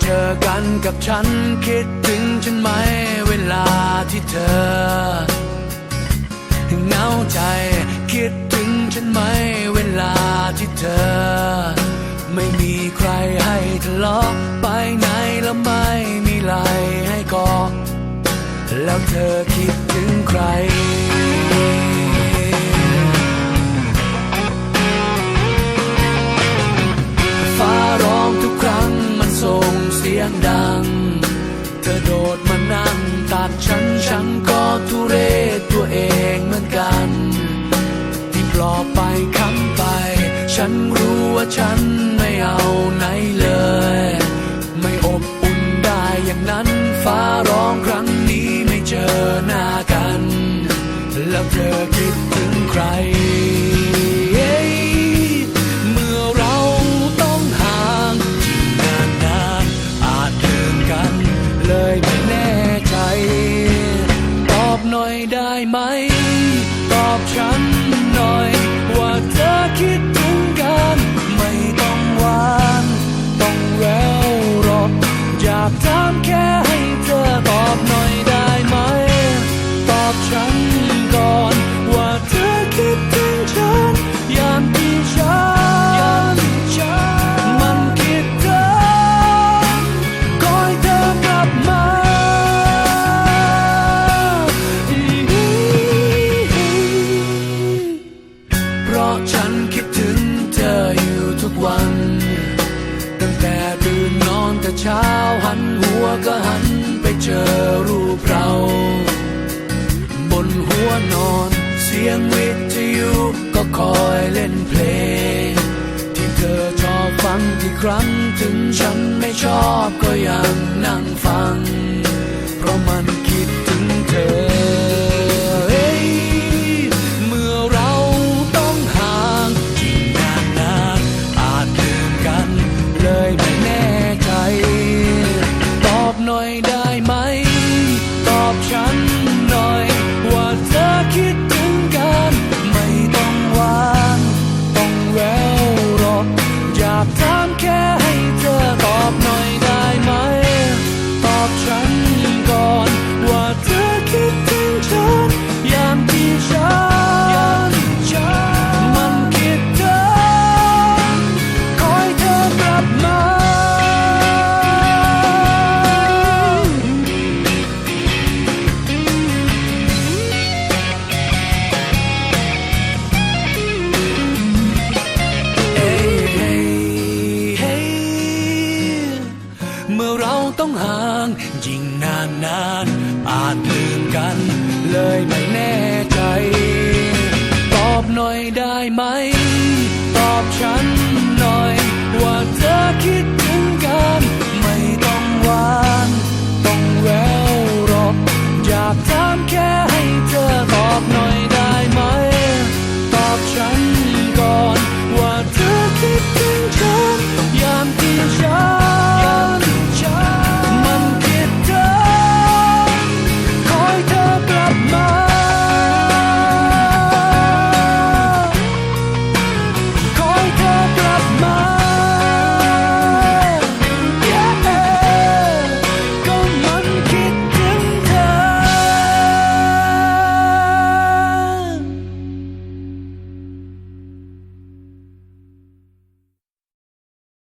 เจอกับฉันคิดถึงฉันไหมเวลาที่เธอเหงาใจคิดถึงฉันไหมเวลาที่เธอ ไม่มีใครให้ทะเลาะไปไหนแล้วไม่มีไหลให้กอดแล้วเธอคิดถึงใคร นั่งตัดฉันฉันก็ทุเรศตัวเองเหมือนกัน ที่ปลอบไปคำไป ฉันรู้ว่าฉันไม่เอาไหนเลย ไม่อบอุ่นได้อย่างนั้นฟ้าร้องครั้งนี้ไม่เจอหน้ากัน แล้วเธอ ได้ไหม ตอบฉันหน่อยว่าเธอคิด ฉันคิดถึงเธออยู่ทุกวัน ตั้งแต่ตื่นนอนแต่เช้าหันหัวก็หันไปเจอรูปเรา บนหัวนอนเสียงวิทยุก็คอยเล่นเพลง ที่เธอชอบฟังที่ครั้งถึงฉันไม่ชอบก็ยังนั่งฟัง ห่างยิ่งนานนานอาจลืมกัน เลยไม่แน่ใจ ตอบหน่อยได้ไหม ตอบฉันหน่อย ว่าเธอคิดถึงกัน ไม่ต้องว่า